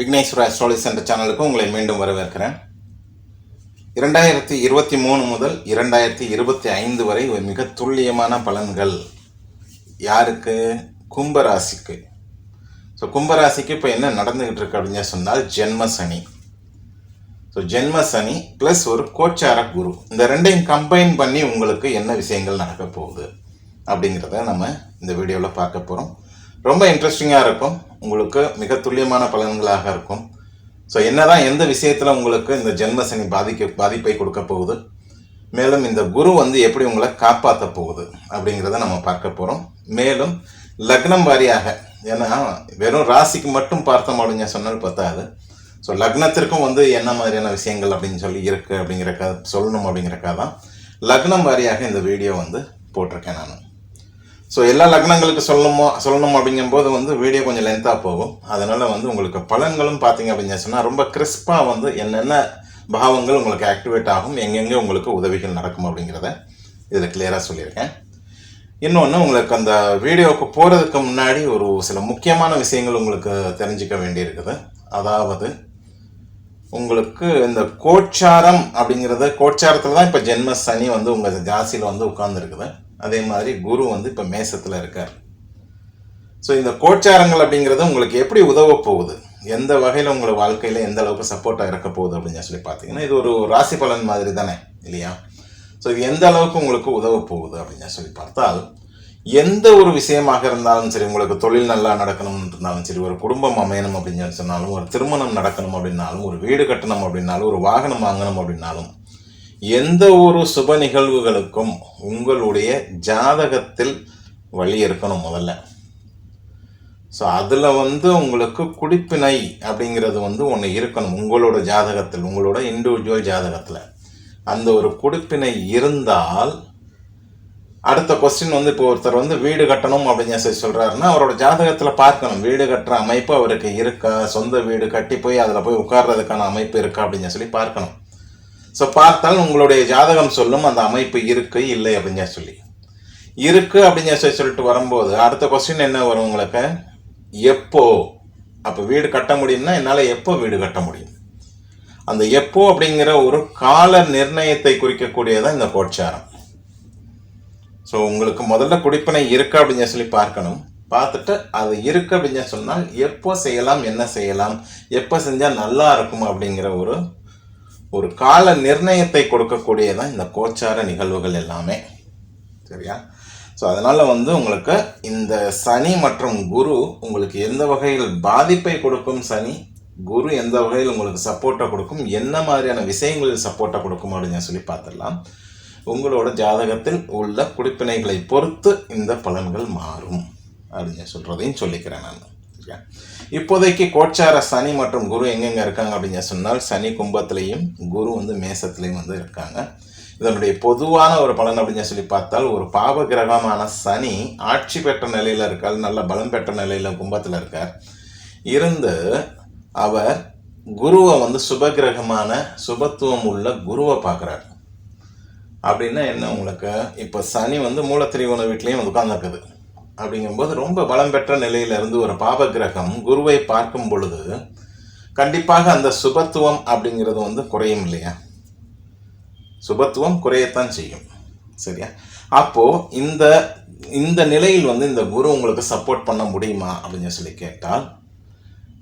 Vigneshwara astrology சென்ற சேனலுக்கு உங்களை மீண்டும் வரவேற்கிறேன். இரண்டாயிரத்தி இருபத்தி மூணு முதல் இரண்டாயிரத்தி இருபத்தி ஐந்து வரை ஒரு மிக துல்லியமான பலன்கள். யாருக்கு? கும்பராசிக்கு. ஸோ கும்பராசிக்கு இப்போ என்ன நடந்துக்கிட்டு இருக்கு அப்படின்னு சொன்னால் ஜென்ம சனி. ஸோ ஜென்ம சனி ப்ளஸ் ஒரு கோச்சார குரு. இந்த ரெண்டையும் கம்பைன் பண்ணி உங்களுக்கு என்ன விஷயங்கள் நடக்க போகுது அப்படிங்கிறத நம்ம இந்த வீடியோவில் பார்க்க போகிறோம் ரொம்ப இன்ட்ரெஸ்டிங்காக இருக்கும். உங்களுக்கு மிக துல்லியமான பலன்களாக இருக்கும். ஸோ என்னதான் எந்த விஷயத்தில் உங்களுக்கு இந்த ஜென்ம சனி பாதிக்க பாதிப்பை கொடுக்க போகுது மேலும் இந்த குரு வந்து எப்படி உங்களை காப்பாற்ற போகுது அப்படிங்கிறத நம்ம பார்க்க போகிறோம் மேலும் லக்னம் வாரியாக ஏன்னா வெறும் ராசிக்கு மட்டும் பார்த்தோம் அப்படின்னு சொன்னது பத்தாது. ஸோ லக்னத்திற்கும் வந்து என்ன மாதிரியான விஷயங்கள் அப்படின்னு சொல்லி இருக்குது அப்படிங்கிறக்கா சொல்லணும் அப்படிங்கிறக்கா தான் லக்னம் வாரியாக இந்த வீடியோ வந்து போட்டிருக்கேன் நான். ஸோ எல்லா லக்னங்களுக்கு சொல்லணுமோ சொல்லணும் அப்படிங்கும்போது வந்து வீடியோ கொஞ்சம் லென்த்தாக போகும். அதனால் வந்து உங்களுக்கு பலன்களும் பார்த்தீங்க அப்படின்னு சொன்னால் ரொம்ப கிறிஸ்பாக வந்து என்னென்ன பாவங்கள் உங்களுக்கு ஆக்டிவேட் ஆகும். எங்கெங்கே உங்களுக்கு உதவிகள் நடக்கும் அப்படிங்கிறத இதில் கிளியராக சொல்லியிருக்கேன். இன்னொன்று உங்களுக்கு அந்த வீடியோவுக்கு போகிறதுக்கு முன்னாடி ஒரு சில முக்கியமான விஷயங்கள் உங்களுக்கு தெரிஞ்சுக்க வேண்டியிருக்குது. அதாவது உங்களுக்கு இந்த கோச்சாரம் அப்படிங்கிறது கோச்சாரத்தில் தான் இப்போ ஜென்ம சனி வந்து உங்கள் ஜாசியில் வந்து உட்கார்ந்துருக்குது. அதே மாதிரி குரு வந்து இப்போ மேசத்தில் இருக்கார். ஸோ இந்த கோச்சாரங்கள் அப்படிங்கிறது உங்களுக்கு எப்படி உதவ போகுது? எந்த வகையில் உங்களோட வாழ்க்கையில் எந்த அளவுக்கு சப்போர்ட்டாக இருக்க போகுது அப்படின்னு சொல்லி பார்த்தீங்கன்னா இது ஒரு ராசி பலன் மாதிரி தானே இல்லையா? ஸோ இது எந்த அளவுக்கு உங்களுக்கு உதவ போகுது அப்படின்னு சொல்லி பார்த்தால் எந்த ஒரு விஷயமாக இருந்தாலும் சரி உங்களுக்கு தொழில் நல்லா நடக்கணும்னு இருந்தாலும் சரி ஒரு குடும்பம் அமையணும் அப்படின்னு சொல்லி சொன்னாலும் ஒரு திருமணம் நடக்கணும் அப்படின்னாலும் ஒரு வீடு கட்டணும் அப்படின்னாலும் ஒரு வாகனம் வாங்கணும் அப்படின்னாலும் எந்த ஒரு சுப நிகழ்வுகளுக்கும் உங்களுடைய ஜாதகத்தில் வழி இருக்கணும் முதல்ல. ஸோ அதில் வந்து உங்களுக்கு குடிப்பினை அப்படிங்கிறது வந்து ஒன்று இருக்கணும் உங்களோட ஜாதகத்தில் உங்களோட இண்டிவிஜுவல் ஜாதகத்தில். அந்த ஒரு குடிப்பினை இருந்தால் அடுத்த கொஸ்டின் வந்து இப்போ ஒருத்தர் வந்து வீடு கட்டணும் அப்படின்னு சொல்லி சொல்கிறாருன்னா அவரோட ஜாதகத்தில் பார்க்கணும். வீடு கட்டுற அமைப்பு அவருக்கு இருக்கா? சொந்த வீடு கட்டி போய் அதில் போய் உட்கார்றதுக்கான அமைப்பு இருக்கா அப்படின்னு சொல்லி பார்க்கணும். ஸோ பார்த்தால் உங்களுடைய ஜாதகம் சொல்லும் அந்த அமைப்பு இருக்கு இல்லை அப்படின்னு சொல்லி. இருக்கு அப்படின்னு சொல்லி சொல்லிட்டு வரும்போது அடுத்த கொஸ்டின் என்ன வரும் உங்களுக்கு? எப்போ? அப்போ வீடு கட்ட முடியும்னா என்னால் எப்போ வீடு கட்ட முடியும்? அந்த எப்போ அப்படிங்கிற ஒரு கால நிர்ணயத்தை குறிக்கக்கூடியதான் இந்த கோட்சாரம். ஸோ உங்களுக்கு முதல்ல குடிப்பனை இருக்கு அப்படின்னு சொல்லி பார்க்கணும். பார்த்துட்டு அது இருக்கு அப்படின்னு சொன்னால் எப்போ செய்யலாம் என்ன செய்யலாம் எப்போ செஞ்சால் நல்லா இருக்கும் அப்படிங்கிற ஒரு ஒரு கால நிர்ணயத்தை கொடுக்கக்கூடியதான் இந்த கோச்சார நிகழ்வுகள் எல்லாமே. சரியா? ஸோ அதனால் வந்து உங்களுக்கு இந்த சனி மற்றும் குரு உங்களுக்கு எந்த வகையில் பாதிப்பை கொடுக்கும் சனி குரு எந்த வகையில் உங்களுக்கு சப்போர்ட்டை கொடுக்கும் என்ன மாதிரியான விஷயங்களில் சப்போர்ட்டை கொடுக்கும் அப்படின்னு சொல்லி பார்த்துடலாம். உங்களோட ஜாதகத்தில் உள்ள குடிப்பினைகளை பொறுத்து இந்த பலன்கள் மாறும் அப்படின்னு சொல்கிறதையும் சொல்லிக்கிறேன் நான். இப்போதைக்கு கோச்சார சனி மற்றும் குரு எங்கெங்கே இருக்காங்க அப்படின்னு சொன்னால் சனி கும்பத்திலையும் குரு வந்து மேசத்துலேயும் வந்து இருக்காங்க. இதனுடைய பொதுவான ஒரு பலன் அப்படின்னு சொல்லி பார்த்தால் ஒரு பாவ கிரகமான சனி ஆட்சி பெற்ற நிலையில் இருக்கார் நல்ல பலம் பெற்ற நிலையில் கும்பத்தில் இருக்கார். இருந்து அவர் குருவை வந்து சுபகிரகமான சுபத்துவம் உள்ள குருவை பார்க்குறார். அப்படின்னா என்ன உங்களுக்கு? இப்போ சனி வந்து மூலத்திரிகோண வீட்லேயும் வந்து உட்காந்துருக்குது அப்படிங்கும்போது ரொம்ப பலம் பெற்ற நிலையில இருந்து ஒரு பாப கிரகம் குருவை பார்க்கும் பொழுது கண்டிப்பாக அந்த சுபத்துவம் அப்படிங்கிறது வந்து குறையும் இல்லையா? சுபத்துவம் குறையத்தான் செய்யும். சரியா? அப்போது இந்த இந்த நிலையில் வந்து இந்த குரு உங்களுக்கு சப்போர்ட் பண்ண முடியுமா அப்படின்னு சொல்லி கேட்டால்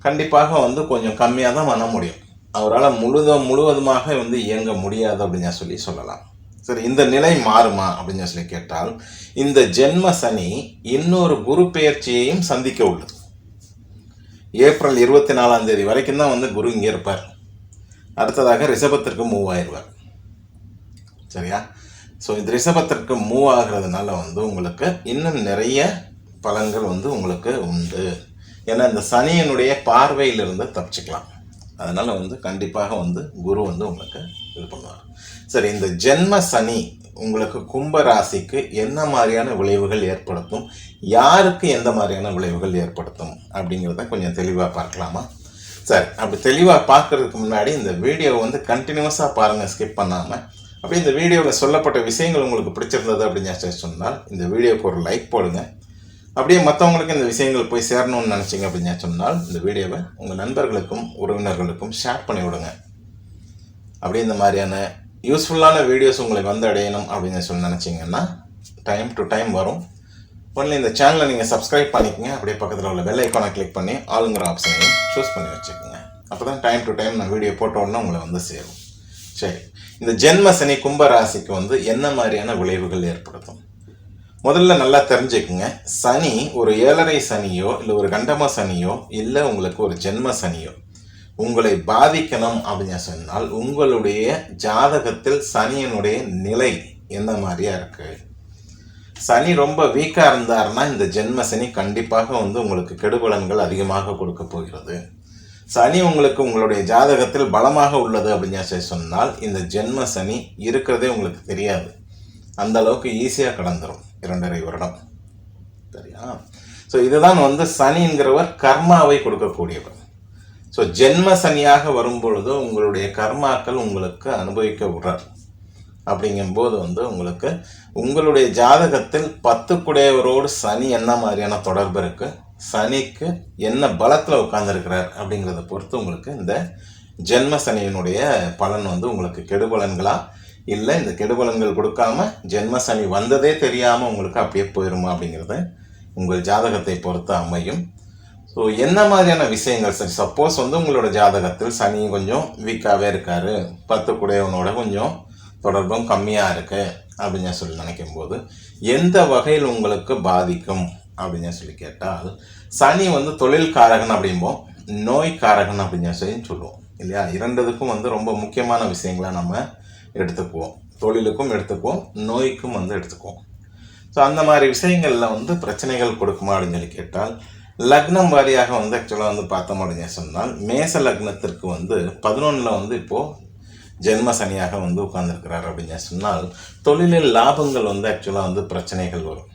கண்டிப்பாக வந்து கொஞ்சம் கம்மியாக தான் பண்ண முடியும். அவரால் முழுத முழுவதுமாக வந்து இயங்க முடியாது அப்படின்னு சொல்லி சொல்லலாம். சரி இந்த நிலை மாறுமா அப்படின்னு சொல்லி கேட்டால் இந்த ஜென்ம சனி இன்னொரு குரு பெயர்ச்சியையும் சந்திக்க உள்ளது. ஏப்ரல் இருபத்தி நாலாம் தேதி வரைக்கும் தான் வந்து குரு இங்கே இருப்பார். அடுத்ததாக ரிஷபத்திற்கு மூவ் ஆயிடுவார். சரியா? ஸோ இந்த ரிஷபத்திற்கு மூவ் ஆகிறதுனால வந்து உங்களுக்கு இன்னும் நிறைய பலன்கள் வந்து உங்களுக்கு உண்டு. ஏன்னா இந்த சனியினுடைய பார்வையிலிருந்து தப்பிச்சுக்கலாம். அதனால் வந்து கண்டிப்பாக வந்து குரு வந்து உங்களுக்கு இது பண்ணுவார். சரி இந்த ஜென்ம சனி உங்களுக்கு கும்ப ராசிக்கு என்ன மாதிரியான விளைவுகள் ஏற்படுத்தும்? யாருக்கு எந்த மாதிரியான விளைவுகள் ஏற்படுத்தும்? அப்படிங்கிறத கொஞ்சம் தெளிவாக பார்க்கலாமா? சரி அப்படி தெளிவாக பார்க்குறதுக்கு முன்னாடி இந்த வீடியோவை வந்து கண்டினியூஸாக பாருங்கள் ஸ்கிப் பண்ணாமல் அப்படி இந்த வீடியோவில் சொல்லப்பட்ட விஷயங்கள் உங்களுக்கு பிடிச்சிருந்தது அப்படின்னு சொன்னால் இந்த வீடியோக்கு ஒரு லைக் போடுங்க. அப்படியே மற்றவங்களுக்கு இந்த விஷயங்கள் போய் சேரணும்னு நினச்சிங்க அப்படின்னு சொன்னால் இந்த வீடியோவை உங்கள் நண்பர்களுக்கும் உறவினர்களுக்கும் ஷேர் பண்ணி விடுங்க. அப்படியே இந்த மாதிரியான யூஸ்ஃபுல்லான வீடியோஸ் உங்களுக்கு வந்து அடையணும் அப்படின்னு சொல்லி நினச்சிங்கன்னா டைம் டு டைம் வரும். ஒன்லி இந்த சேனலை நீங்கள் சப்ஸ்கிரைப் பண்ணிக்கங்க. அப்படியே பக்கத்தில் உள்ள பெல் ஐக்கானை கிளிக் பண்ணி ஆளுங்கிற ஆப்ஷனையும் சூஸ் பண்ணி வச்சுக்கோங்க. அப்போ தான் டைம் டு டைம் நான் வீடியோ போட்ட உடனே உங்களை வந்து சேரும். சரி. இந்த ஜென்ம சனி கும்ப ராசிக்கு வந்து என்ன மாதிரியான விளைவுகள் ஏற்படுத்தும்? முதல்ல நல்லா தெரிஞ்சுக்குங்க. சனி ஒரு ஏழரை சனியோ இல்லை ஒரு கண்டம சனியோ இல்லை உங்களுக்கு ஒரு ஜென்ம சனியோ. உங்களை பாதிக்கணும் அப்படின்னு சொன்னால் உங்களுடைய ஜாதகத்தில் சனியினுடைய நிலை என்ன மாதிரியா இருக்கு? சனி ரொம்ப வீக்காக இருந்தாருன்னா இந்த ஜென்ம சனி கண்டிப்பாக வந்து உங்களுக்கு கெடுபலன்கள் அதிகமாக கொடுக்க போகிறது. சனி உங்களுக்கு உங்களுடைய ஜாதகத்தில் பலமாக உள்ளது அப்படின்னு சொல்லி சொன்னால் இந்த ஜென்ம சனி இருக்கிறதே உங்களுக்கு தெரியாது. அந்த அளவுக்கு ஈஸியாக கடந்துரும் இரண்டரை வருடம். சரியா? ஸோ இதுதான் வந்து சனிங்கிறவர் கர்மாவை கொடுக்கக்கூடியவர். ஸோ ஜென்ம சனியாக வரும்பொழுது உங்களுடைய கர்மாக்கள் உங்களுக்கு அனுபவிக்க விடுறார். அப்படிங்கும்போது வந்து உங்களுக்கு உங்களுடைய ஜாதகத்தில் பத்துக்குடையவரோடு சனி என்ன மாதிரியான தொடர்பு இருக்குது சனிக்கு என்ன பலத்தில் உட்கார்ந்துருக்கிறார் அப்படிங்கிறத பொறுத்து உங்களுக்கு இந்த ஜென்ம சனியினுடைய பலன் வந்து உங்களுக்கு கெடுபலன்களா இல்லை இந்த கெடுபலன்கள் கொடுக்காம ஜென்ம சனி வந்ததே தெரியாமல் உங்களுக்கு அப்படியே போயிருமா அப்படிங்கிறத உங்கள் ஜாதகத்தை பொறுத்து அமையும். ஸோ என்ன மாதிரியான விஷயங்கள்? சரி சப்போஸ் வந்து உங்களோட ஜாதகத்தில் சனி கொஞ்சம் வீக்காகவே இருக்காரு. பத்து குடையவனோட கொஞ்சம் தொடர்பும் கம்மியாக இருக்குது அப்படின்னு சொல்லி நினைக்கும் போது எந்த வகையில் உங்களுக்கு பாதிக்கும்? அப்படின்னு சொல்லி கேட்டால் சனி வந்து தொழில்காரகன் அப்படிம்போம் நோய்காரகன் அப்படின்னு சொல்லி சொல்லுவோம் இல்லையா? இரண்டதுக்கும் வந்து ரொம்ப முக்கியமான விஷயங்களை நம்ம எடுத்துக்குவோம். தொழிலுக்கும் எடுத்துக்குவோம் நோய்க்கும் வந்து எடுத்துக்குவோம். ஸோ அந்த மாதிரி விஷயங்களில் வந்து பிரச்சனைகள் கொடுக்குமா அப்படின்னு சொல்லி கேட்டால் லக்னம் வாரியாக வந்து ஆக்சுவலாக வந்து பார்த்தோம் அப்படின்னு சொன்னால் மேச லக்னத்திற்கு வந்து பதினொன்றில் வந்து இப்போது ஜென்ம சனியாக வந்து உட்கார்ந்துருக்கிறார் அப்படின்னு சொன்னால் தொழிலில் லாபங்கள் வந்து ஆக்சுவலாக வந்து பிரச்சனைகள் வரும்.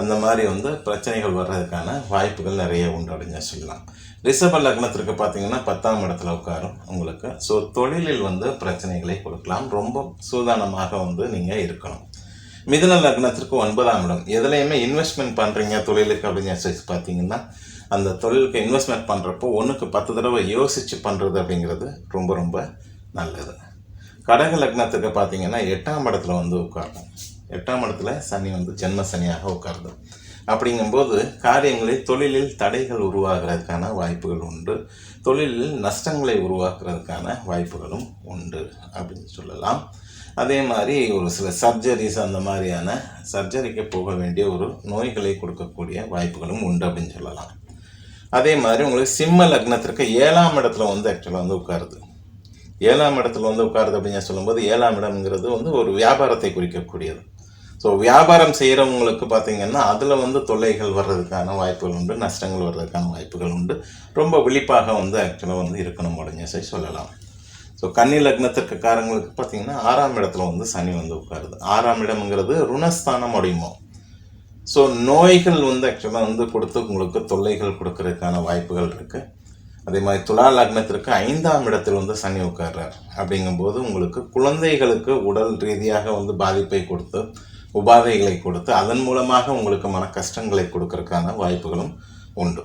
அந்த மாதிரி வந்து பிரச்சனைகள் வர்றதுக்கான வாய்ப்புகள் நிறைய உண்டு அப்படின்னு சொல்லலாம். ரிஷப லக்னத்திற்கு பார்த்தீங்கன்னா பத்தாம் இடத்துல உட்காரும். உங்களுக்கு ஸோ தொழிலில் வந்து பிரச்சனைகளை கொடுக்கலாம். ரொம்ப சூதானமாக வந்து நீங்கள் இருக்கணும். மிதுன லக்னத்திற்கு ஒன்பதாம் இடம். எதுலையுமே இன்வெஸ்ட்மெண்ட் பண்ணுறீங்க தொழிலுக்கு அப்படின்னு பார்த்தீங்கன்னா அந்த தொழிலுக்கு இன்வெஸ்ட்மெண்ட் பண்ணுறப்போ ஒன்றுக்கு பத்து தடவை யோசித்து பண்ணுறது அப்படிங்கிறது ரொம்ப ரொம்ப நல்லது. கடக லக்னத்துக்கு பார்த்தீங்கன்னா எட்டாம் இடத்துல வந்து உட்காரணும். எட்டாம் இடத்துல சனி வந்து ஜென்ம சனியாக உட்காருது. அப்படிங்கும்போது காரியங்களில் தொழிலில் தடைகள் உருவாகிறதுக்கான வாய்ப்புகள் உண்டு. தொழிலில் நஷ்டங்களை உருவாக்குறதுக்கான வாய்ப்புகளும் உண்டு அப்படின்னு சொல்லலாம். அதே மாதிரி ஒரு சில சர்ஜரிஸ் அந்த மாதிரியான சர்ஜரிக்கு போக வேண்டிய ஒரு நோய்களை கொடுக்கக்கூடிய வாய்ப்புகளும் உண்டு அப்படின்னு சொல்லலாம். அதே மாதிரி உங்களுக்கு சிம்ம லக்னத்திற்கு ஏழாம் இடத்துல வந்து ஆக்சுவலாக வந்து உட்காருது. ஏழாம் இடத்துல வந்து உட்காருது அப்படின்னு சொல்லும்போது ஏழாம் இடம்ங்கிறது வந்து ஒரு வியாபாரத்தை குறிக்கக்கூடியது. ஸோ வியாபாரம் செய்கிறவங்களுக்கு பார்த்தீங்கன்னா அதில் வந்து தொல்லைகள் வர்றதுக்கான வாய்ப்புகள் உண்டு நஷ்டங்கள் வர்றதுக்கான வாய்ப்புகள் உண்டு. ரொம்ப விழிப்பாக வந்து ஆக்சுவலாக வந்து இருக்கணும் அப்படின்னு சொல்லலாம். ஸோ கன்னி லக்னத்திற்கு காரங்களுக்கு பார்த்தீங்கன்னா ஆறாம் இடத்துல வந்து சனி வந்து உட்காருது. ஆறாம் இடம்ங்கிறது ருணஸ்தானம் அடையுமோ? ஸோ நோய்கள் வந்து ஆக்சுவலாக வந்து கொடுத்து உங்களுக்கு தொல்லைகள் கொடுக்கறதுக்கான வாய்ப்புகள் இருக்குது அதே மாதிரி துலா லக்னத்திற்கு ஐந்தாம் இடத்தில் வந்து சனி உட்கார்றார். அப்படிங்கும்போது உங்களுக்கு குழந்தைகளுக்கு உடல் ரீதியாக வந்து பாதிப்பை கொடுத்து உபாதைகளை கொடுத்து அதன் மூலமாக உங்களுக்கு மன கஷ்டங்களை கொடுக்கறதுக்கான வாய்ப்புகளும் உண்டு.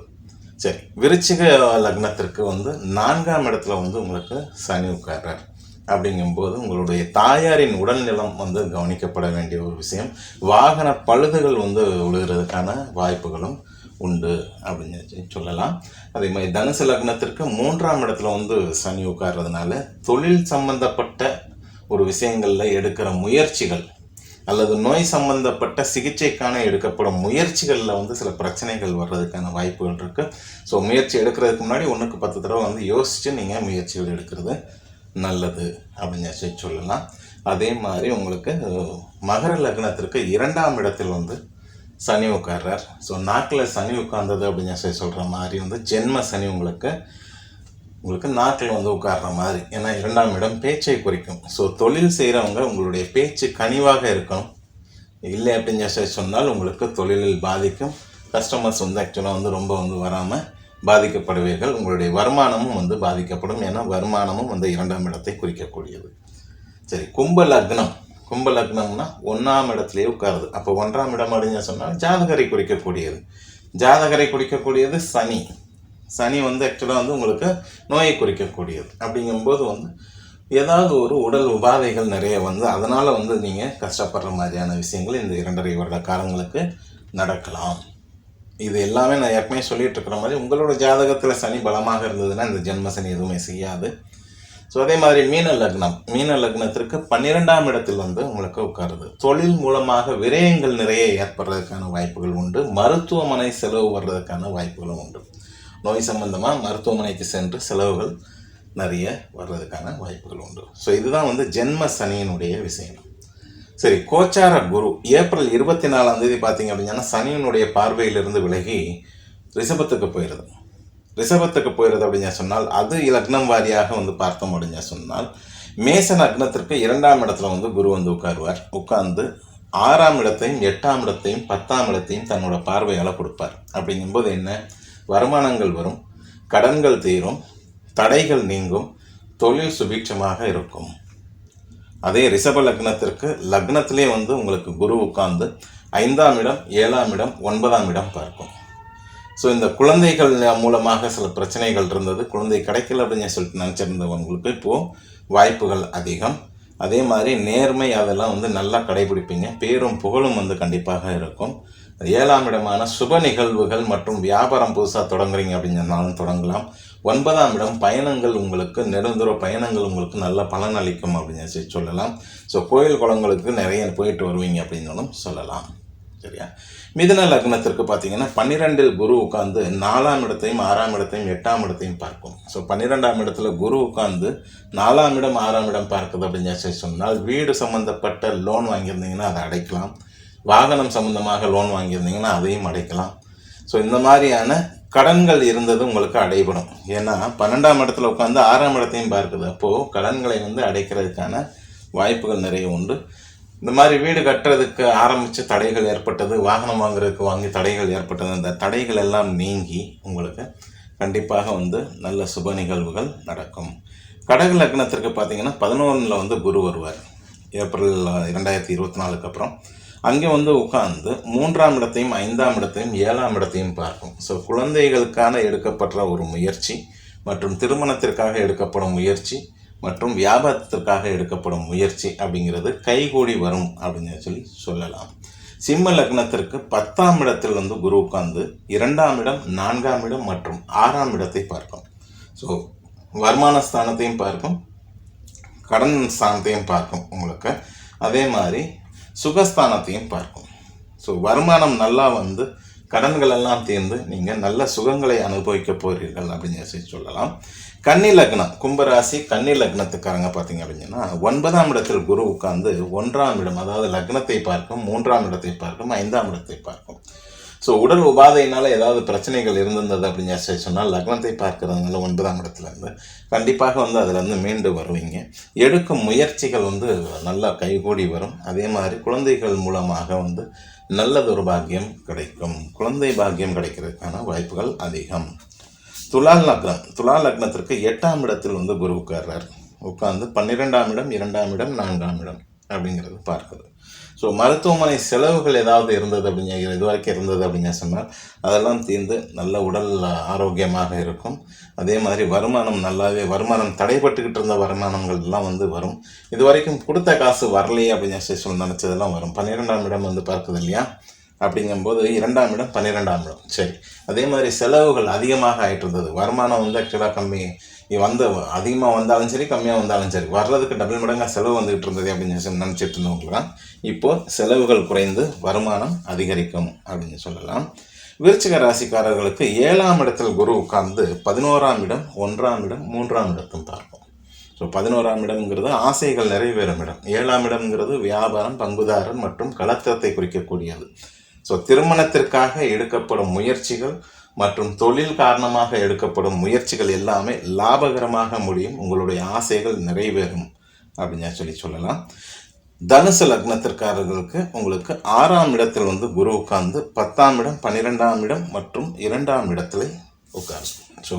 சரி விருச்சிக லக்னத்திற்கு வந்து நான்காம் இடத்துல வந்து உங்களுக்கு சனி உட்கார்றார். அப்படிங்கும்போது உங்களுடைய தாயாரின் உடல்நலம் வந்து கவனிக்கப்பட வேண்டிய ஒரு விஷயம். வாகன பழுதுகள் வந்து விழுகிறதுக்கான வாய்ப்புகளும் உண்டு அப்படின்னு சொல்லலாம். அதே மாதிரி தனுசு லக்னத்திற்கு மூன்றாம் இடத்துல வந்து சனி உட்கார்றதுனால தொழில் சம்பந்தப்பட்ட ஒரு விஷயங்களில் எடுக்கிற முயற்சிகள் அல்லது நோய் சம்பந்தப்பட்ட சிகிச்சைக்கான எடுக்கப்படும் முயற்சிகளில் வந்து சில பிரச்சனைகள் வர்றதுக்கான வாய்ப்புகள் இருக்குது ஸோ முயற்சி எடுக்கிறதுக்கு முன்னாடி ஒன்றுக்கு பத்து தடவை வந்து யோசித்து நீங்கள் முயற்சிகள் எடுக்கிறது நல்லது அப்படின்னு சொல்லி சொல்லலாம். அதே மாதிரி உங்களுக்கு மகர லக்னத்திற்கு இரண்டாம் இடத்தில் வந்து சனி உட்கார்றார். ஸோ நாக்கில் சனி உட்கார்ந்தது அப்படின்னு சொல்லி சொல்கிற மாதிரி வந்து ஜென்ம சனி உங்களுக்கு உங்களுக்கு நாக்கில் வந்து உட்கார்ற மாதிரி. ஏன்னா இரண்டாம் இடம் பேச்சை குறிக்கும். ஸோ தொழில் செய்கிறவங்க உங்களுடைய பேச்சு கனிவாக இருக்கணும். இல்லை அப்படின்னு சொன்னால் உங்களுக்கு தொழிலில் பாதிக்கும். கஸ்டமர்ஸ் வந்து ஆக்சுவலாக வந்து ரொம்ப வந்து வராமல் பாதிக்கப்படுவீர்கள். உங்களுடைய வருமானமும் வந்து பாதிக்கப்படும். ஏன்னா வருமானமும் வந்து இரண்டாம் இடத்தை குறிக்கக்கூடியது. சரி கும்ப லக்னம். கும்ப லக்னம்னா ஒன்றாம் இடத்துலேயே உட்காருது. அப்போ ஒன்றாம் இடம் அப்படின்னு சொன்னால் ஜாதகரை குறிக்கக்கூடியது. ஜாதகரை குறிக்கக்கூடியது சனி. சனி வந்து ஆக்சுவலாக வந்து உங்களுக்கு நோயை குறிக்கக்கூடியது. அப்படிங்கும்போது வந்து ஏதாவது ஒரு உடல் உபாதைகள் நிறைய வந்து அதனால் வந்து நீங்கள் கஷ்டப்படுற மாதிரியான விஷயங்கள் இந்த இரண்டரை வருட காலங்களுக்கு நடக்கலாம். இது எல்லாமே நான் ஏற்கனவே சொல்லிட்டு இருக்கிற மாதிரி உங்களோட ஜாதகத்தில் சனி பலமாக இருந்ததுன்னா இந்த ஜென்ம சனி எதுவுமே செய்யாது. ஸோ அதே மாதிரி மீன லக்னம். மீன லக்னத்திற்கு பன்னிரெண்டாம் இடத்தில் வந்து உங்களுக்கு உட்காருது. தொழில் மூலமாக விரயங்கள் நிறைய ஏற்படுறதுக்கான வாய்ப்புகள் உண்டு. மருத்துவமனை செலவு வர்றதுக்கான வாய்ப்புகளும் உண்டு. நோய் சம்பந்தமாக மருத்துவமனைக்கு சென்று செலவுகள் நிறைய வர்றதுக்கான வாய்ப்புகள் உண்டு. ஸோ இதுதான் வந்து ஜென்ம சனியினுடைய விஷயம். சரி கோச்சார குரு ஏப்ரல் இருபத்தி நாலாம் தேதி பார்த்தீங்க அப்படின்னா சனியினுடைய பார்வையிலிருந்து விலகி ரிஷபத்துக்கு போயிடுது ரிஷபத்துக்கு போயிடுது அப்படின்னு சொன்னால் அது லக்னம் வாரியாக வந்து பார்த்தோம் அப்படின்னு சொன்னால் மேச லக்னத்திற்கு இரண்டாம் இடத்துல வந்து குரு வந்து உட்காருவார். உட்கார்ந்து ஆறாம் இடத்தையும் எட்டாம் இடத்தையும் பத்தாம் இடத்தையும் தன்னோட பார்வையால் கொடுப்பார். அப்படிங்கும்போது என்ன? வருமானங்கள் வரும் கடன்கள் தீரும் தடைகள் நீங்கும் தொழில் சுபீட்சமாக இருக்கும். அதே ரிஷப லக்னத்திற்கு லக்னத்திலே வந்து உங்களுக்கு குரு உட்கார்ந்து ஐந்தாம் இடம் ஏழாம் இடம் ஒன்பதாம் இடம் பார்க்கும். ஸோ இந்த குழந்தைகள் மூலமாக சில பிரச்சனைகள் இருந்தது. குழந்தை கிடைக்கல அப்படின்னு சொல்லிட்டு நினச்சிருந்தவங்களுக்கு இப்போது வாய்ப்புகள் அதிகம். அதே மாதிரி நேர்மை அதெல்லாம் வந்து நல்லா கடைபிடிப்பீங்க. பேரும் புகழும் வந்து கண்டிப்பாக இருக்கும். ஏழாம் இடமான சுப நிகழ்வுகள் மற்றும் வியாபாரம் புதுசாக தொடங்குறீங்க அப்படின்னு சொன்னாலும் தொடங்கலாம். ஒன்பதாம் இடம் பயணங்கள் உங்களுக்கு நெடுந்தூர பயணங்கள் உங்களுக்கு நல்ல பலன் அளிக்கும் அப்படின்னு சொல்லி சொல்லலாம். ஸோ கோயில் குளங்களுக்கு நிறைய போயிட்டு வருவீங்க அப்படின்னாலும் சொல்லலாம். சரியா? மிதன லக்னத்திற்கு பார்த்தீங்கன்னா பன்னிரெண்டில் குரு உட்காந்து நாலாம் இடத்தையும் ஆறாம் இடத்தையும் எட்டாம் இடத்தையும் பார்க்கும். ஸோ பன்னிரெண்டாம் இடத்துல குரு உட்காந்து நாலாம் இடம் ஆறாம் இடம் பார்க்குது அப்படின்னு சொல்லி சொன்னால் வீடு சம்மந்தப்பட்ட லோன் வாங்கியிருந்தீங்கன்னா அதை அடைக்கலாம். வாகனம் சம்மந்தமாக லோன் வாங்கியிருந்தீங்கன்னா அதையும் அடைக்கலாம். ஸோ இந்த மாதிரியான கடன்கள் இருந்தது உங்களுக்கு அடைபடும். ஏன்னா பன்னெண்டாம் இடத்துல உட்காந்து ஆறாம் இடத்தையும் பார்க்குது. அப்போது கடன்களை வந்து அடைக்கிறதுக்கான வாய்ப்புகள் நிறைய உண்டு. இந்த மாதிரி வீடு கட்டுறதுக்கு ஆரம்பித்து தடைகள் ஏற்பட்டது வாகனம் வாங்குறதுக்கு வாங்கி தடைகள் ஏற்பட்டது. அந்த தடைகள் எல்லாம் நீங்கி உங்களுக்கு கண்டிப்பாக வந்து நல்ல சுப நிகழ்வுகள் நடக்கும். கடக லக்னத்திற்கு பார்த்தீங்கன்னா பதினொன்றில் வந்து குரு வருவார். ஏப்ரல் இரண்டாயிரத்தி இருபத்தி நாலுக்கு அப்புறம். அங்கே வந்து உட்கார்ந்து மூன்றாம் இடத்தையும் ஐந்தாம் இடத்தையும் ஏழாம் இடத்தையும் பார்க்கும். ஸோ குழந்தைகளுக்கான எடுக்கப்பட்ட ஒரு முயற்சி மற்றும் திருமணத்திற்காக எடுக்கப்படும் முயற்சி மற்றும் வியாபாரத்திற்காக எடுக்கப்படும் முயற்சி அப்படிங்கிறது கைகூடி வரும் அப்படின்னு சொல்லி சொல்லலாம். சிம்ம லக்னத்திற்கு பத்தாம் இடத்தில் வந்து குரு உட்கார்ந்து இரண்டாம் இடம் நான்காம் இடம் மற்றும் ஆறாம் இடத்தை பார்க்கும். ஸோ வருமான ஸ்தானத்தையும் பார்க்கும் கடன் ஸ்தானத்தையும் பார்க்கும் உங்களுக்கு. அதே மாதிரி சுகஸ்தானத்தையும் பார்க்கும். ஸோ வருமானம் நல்லா வந்து கடன்கள் எல்லாம் தீர்ந்து நீங்கள் நல்ல சுகங்களை அனுபவிக்க போகிறீர்கள் அப்படின்னு சொல்லி சொல்லலாம். கன்னி லக்னம் கும்பராசி கன்னி லக்னத்துக்காரங்க பார்த்தீங்க அப்படின்னா ஒன்பதாம் இடத்தில் குரு உட்கார்ந்து ஒன்றாம் இடம் அதாவது லக்னத்தை பார்க்கும் மூன்றாம் இடத்தை பார்க்கும் ஐந்தாம் இடத்தை பார்க்கும். ஸோ உடல் உபாதையினால் ஏதாவது பிரச்சனைகள் இருந்திருந்தது அப்படின்னு சொல்லி சொன்னால் லக்னத்தை பார்க்கறதுனால ஒன்பதாம் இடத்துலேருந்து கண்டிப்பாக வந்து அதுலேருந்து மீண்டு வருவீங்க. எடுக்கும் முயற்சிகள் வந்து நல்லா கைகூடி வரும். அதே மாதிரி குழந்தைகள் மூலமாக வந்து நல்லதொரு பாக்கியம் கிடைக்கும். குழந்தை பாக்கியம் கிடைக்கிறதுக்கான வாய்ப்புகள் அதிகம். துலால் லக்னம். துலால் லக்னத்திற்கு எட்டாம் இடத்தில் வந்து குரு உட்கார்றார் உட்கார்ந்து பன்னிரெண்டாம் இடம் இரண்டாம் இடம் நான்காம் இடம் அப்படிங்கிறது பார்க்குது ஸோ மருத்துவமனை செலவுகள் ஏதாவது இருந்தது அப்படிங்க இது வரைக்கும் இருந்தது அப்படிங்க சொன்னால் அதெல்லாம் தீர்ந்து நல்ல உடல் ஆரோக்கியமாக இருக்கும். அதே மாதிரி வருமானம் நல்லாவே வருமானம் தடைப்பட்டுக்கிட்டு இருந்த வருமானங்கள் எல்லாம் வந்து வரும். இது வரைக்கும் கொடுத்த காசு வரலையே அப்படின்னு சொல்லி சொல்லி நினச்சதெல்லாம் வரும். பன்னிரெண்டாம் இடம் வந்து பார்க்குது இல்லையா? அப்படிங்கும்போது இரண்டாம் இடம் பன்னிரெண்டாம் இடம். சரி. அதே மாதிரி செலவுகள் அதிகமாக ஆயிட்டு இருந்தது. வருமானம் வந்து ஆக்சுவலாக கம்மி. வந்த அதிகமாக வந்தாலும் சரி கம்மியாக வந்தாலும் சரி. வர்றதுக்கு டபுள் மடங்காக செலவு வந்துகிட்டு இருந்தது அப்படின்னு சொல்லி நினச்சிட்டு இருந்தவங்களுக்கு இப்போது செலவுகள் குறைந்து வருமானம் அதிகரிக்கும் அப்படின்னு சொல்லலாம். விருச்சிக ராசிக்காரர்களுக்கு ஏழாம் இடத்தில் குரு உட்கார்ந்து பதினோராம் இடம் ஒன்றாம் இடம் மூன்றாம் இடத்தும் பார்க்கும் ஸோ பதினோராம் இடம்ங்கிறது ஆசைகள் நிறைவேறும் இடம். ஏழாம் இடம்ங்கிறது வியாபாரம் பங்குதாரன் மற்றும் கலத்திரத்தை குறிக்கக்கூடியது. ஸோ திருமணத்திற்காக எடுக்கப்படும் முயற்சிகள் மற்றும் தொழில் காரணமாக எடுக்கப்படும் முயற்சிகள் எல்லாமே லாபகரமாக முடியும். உங்களுடைய ஆசைகள் நிறைவேறும் அப்படின்னு சொல்லி சொல்லலாம். தனுசு லக்னத்திற்காரர்களுக்கு உங்களுக்கு ஆறாம் இடத்தில் வந்து குரு உட்கார்ந்து பத்தாம் இடம் பன்னிரெண்டாம் இடம் மற்றும் இரண்டாம் இடத்துல உட்காரு. ஸோ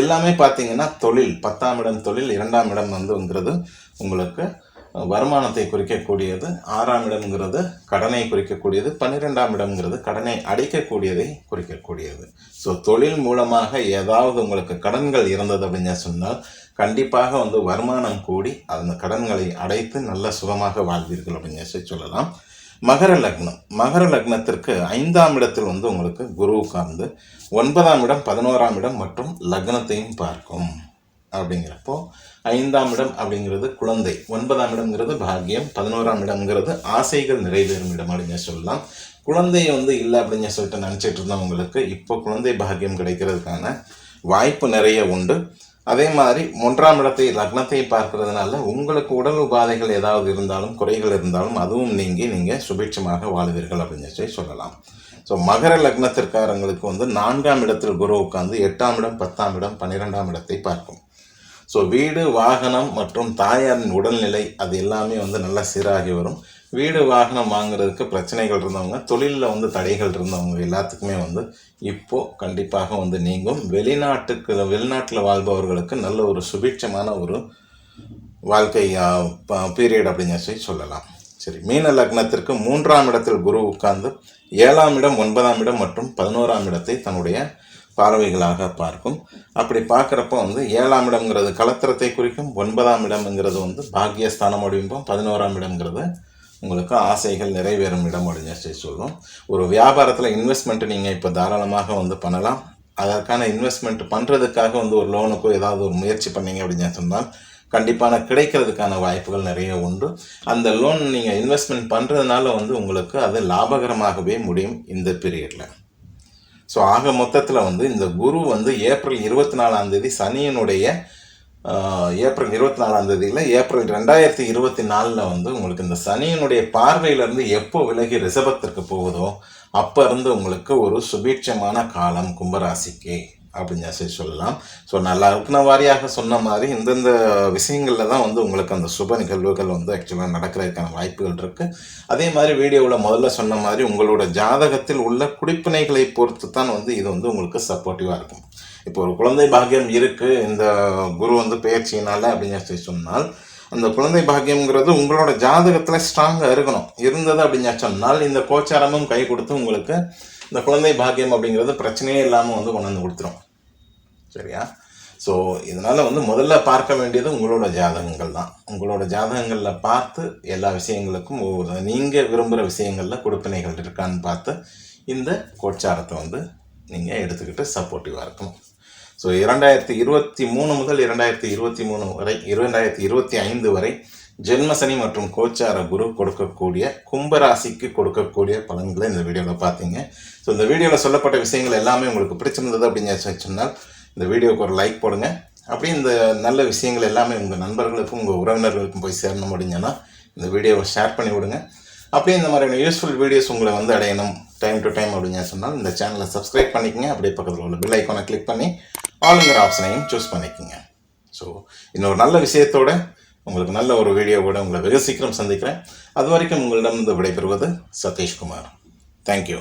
எல்லாமே பார்த்தீங்கன்னா தொழில் பத்தாம் இடம் தொழில் இரண்டாம் இடம் வந்துங்கிறது உங்களுக்கு வருமானத்தை குறிக்கக்கூடியது ஆறாம் இடம்ங்கிறது கடனை குறிக்கக்கூடியது பன்னிரெண்டாம் இடம்ங்கிறது கடனை அடைக்கக்கூடியதை குறிக்கக்கூடியது. ஸோ தொழில் மூலமாக ஏதாவது உங்களுக்கு கடன்கள் இருந்தது அப்படின்னு சொன்னால் கண்டிப்பாக வந்து வருமானம் கூடி அந்த கடன்களை அடைத்து நல்ல சுகமாக வாழ்வீர்கள் அப்படின்னு சொல்லி சொல்லலாம். மகர லக்னம். மகர லக்னத்திற்கு ஐந்தாம் இடத்தில் வந்து உங்களுக்கு குரு உட்கார்ந்து ஒன்பதாம் இடம் பதினோராம் இடம் மற்றும் லக்னத்தையும் பார்க்கும் அப்படிங்கிறப்போ ஐந்தாம் இடம் அப்படிங்கிறது குழந்தை. ஒன்பதாம் இடம்ங்கிறது பாக்கியம். பதினோராம் இடம்ங்கிறது ஆசைகள் நிறைவேறும் இடம் அப்படின்னு சொல்லலாம். குழந்தை வந்து இல்லை அப்படின்னு சொல்லிட்டு நினச்சிட்டு இருந்தவங்களுக்கு இப்போ குழந்தை பாக்கியம் கிடைக்கிறதுக்கான வாய்ப்பு நிறைய உண்டு. அதே மாதிரி ஒன்றாம் இடத்தை லக்னத்தை பார்க்கறதுனால உங்களுக்கு உடல் உபாதைகள் ஏதாவது இருந்தாலும் குறைகள் இருந்தாலும் அதுவும் நீங்கி நீங்கள் சுபிட்சமாக வாழ்வீர்கள் அப்படின்னு சொல்லி சொல்லலாம். ஸோ மகர லக்னத்திற்காரங்களுக்கு வந்து நான்காம் இடத்தில் குரு உட்காந்து எட்டாம் இடம் பத்தாம் இடம் பன்னிரெண்டாம் இடத்தை பார்க்கும். ஸோ வீடு வாகனம் மற்றும் தாயாரின் உடல்நிலை அது எல்லாமே வந்து நல்லா சீராகி வரும். வீடு வாகனம் வாங்குறதுக்கு பிரச்சனைகள் இருந்தவங்க தொழிலில் வந்து தடைகள் இருந்தவங்க எல்லாத்துக்குமே வந்து இப்போது கண்டிப்பாக வந்து நீங்கும். வெளிநாட்டுக்கு வெளிநாட்டில் வாழ்பவர்களுக்கு நல்ல ஒரு சுபிட்சமான ஒரு வாழ்க்கை பீரியட் அப்படின்னு சொல்லி சொல்லலாம். சரி மீன லக்னத்திற்கு மூன்றாம் இடத்தில் குரு உட்கார்ந்து ஏழாம் இடம் ஒன்பதாம் இடம் மற்றும் பதினோராம் இடத்தை தன்னுடைய பார்வைகளாக பார்க்கும். அப்படி பார்க்குறப்ப வந்து ஏழாம் இடம்ங்கிறது கலத்திரத்தை குறிக்கும் ஒன்பதாம் இடம்ங்கிறது வந்து பாக்யஸ்தானம் அப்படிம்போம் பதினோராம் இடம்ங்கிறது உங்களுக்கு ஆசைகள் நிறைவேறும் இடம் அப்படின்னு சொல்லி சொல்லும் ஒரு வியாபாரத்தில் இன்வெஸ்ட்மெண்ட் நீங்கள் இப்போ தாராளமாக வந்து பண்ணலாம். அதற்கான இன்வெஸ்ட்மெண்ட் பண்ணுறதுக்காக வந்து ஒரு லோனுக்கோ ஏதாவது ஒரு முயற்சி பண்ணீங்க அப்படின்னு சொன்னால் கண்டிப்பான கிடைக்கிறதுக்கான வாய்ப்புகள் நிறைய உண்டு. அந்த லோன் நீங்கள் இன்வெஸ்ட்மெண்ட் பண்ணுறதுனால வந்து உங்களுக்கு அது லாபகரமாகவே முடியும் இந்த பீரியடில் ஸோ ஆக மொத்தத்தில் வந்து இந்த குரு வந்து ஏப்ரல் இருபத்தி நாலாம் தேதி சனியினுடைய ஏப்ரல் இருபத்தி நாலாம் தேதியில் ஏப்ரல் ரெண்டாயிரத்தி இருபத்தி நாலில் வந்து உங்களுக்கு இந்த சனியினுடைய பார்வையிலேருந்து எப்போ விலகி ரிஷபத்திற்கு போகுதோ அப்போ இருந்து உங்களுக்கு ஒரு சுபீட்சமான காலம் கும்பராசிக்கு. அப்படின்னு சொல்லி சொல்லலாம். ஸோ நல்லா இருக்கிற வாரியாக சொன்ன மாதிரி இந்தந்த விஷயங்களில் தான் வந்து உங்களுக்கு அந்த சுப நிகழ்வுகள் வந்து ஆக்சுவலாக நடக்கிறதுக்கான வாய்ப்புகள் இருக்குது அதே மாதிரி வீடியோவில் முதல்ல சொன்ன மாதிரி உங்களோட ஜாதகத்தில் உள்ள குடிப்பினைகளை பொறுத்து தான் வந்து இது வந்து உங்களுக்கு சப்போர்ட்டிவாக இருக்கும். இப்போ ஒரு குழந்தை பாக்கியம் இருக்குது இந்த குரு வந்து பயிற்சியினால அப்படின்னு சொல்லி சொன்னால் அந்த குழந்தை பாக்கியம்ங்கிறது உங்களோட ஜாதகத்தில் ஸ்ட்ராங்காக இருக்கணும். இருந்தது அப்படின்னு சொன்னால் இந்த கோச்சாரமும் கை கொடுத்து உங்களுக்கு இந்த குழந்தை பாக்கியம் அப்படிங்கிறது பிரச்சனையே இல்லாமல் வந்து கொண்டு வந்து கொடுத்துரும். சரியா? ஸோ இதனால் வந்து முதல்ல பார்க்க வேண்டியது உங்களோட ஜாதகங்கள் தான். உங்களோட ஜாதகங்களில் பார்த்து எல்லா விஷயங்களுக்கும் ஒவ்வொரு நீங்கள் விரும்புகிற விஷயங்களில் கொடுப்பினைகள் இருக்கான்னு பார்த்து இந்த கோச்சாரத்தை வந்து நீங்கள் எடுத்துக்கிட்டு சப்போர்ட்டிவாக இருக்கணும். ஸோ இரண்டாயிரத்தி இருபத்தி மூணு முதல் இரண்டாயிரத்தி இருபத்தி மூணு வரை இரண்டாயிரத்தி இருபத்தி ஐந்து வரை ஜென்மசனி மற்றும் கோச்சார குரு கொடுக்கக்கூடிய கும்பராசிக்கு கொடுக்கக்கூடிய பலன்களை இந்த வீடியோவில் பார்த்தீங்க. ஸோ இந்த வீடியோவில் சொல்லப்பட்ட விஷயங்கள் எல்லாமே உங்களுக்கு பிடிச்சிருந்தது அப்படின்னு சொன்னால் இந்த வீடியோவுக்கு ஒரு லைக் போடுங்க. அப்படியே இந்த நல்ல விஷயங்கள் எல்லாமே உங்கள் நண்பர்களுக்கும் உங்கள் உறவினர்களுக்கும் போய் சேரணும் அப்படிங்கன்னா இந்த வீடியோவை ஷேர் பண்ணி விடுங்க. அப்படியே இந்த மாதிரியான யூஸ்ஃபுல் வீடியோஸ் உங்களை வந்து அடையணும் டைம் டு டைம் அப்படின்னு சொன்னால் இந்த சேனலை சப்ஸ்கிரைப் பண்ணிக்கங்க. அப்படியே பக்கத்தில் உள்ள பில் ஐக்கானை கிளிக் பண்ணி ஆளுங்கிற ஆப்ஷனையும் சூஸ் பண்ணிக்கோங்க. ஸோ இன்னொரு நல்ல விஷயத்தோட உங்களுக்கு நல்ல ஒரு வீடியோவோட உங்களை வெகு சீக்கிரம் சந்திக்கிறேன். அது வரைக்கும் உங்களிடம் இருந்து விடைபெறுவது சதீஷ்குமார். தேங்க்யூ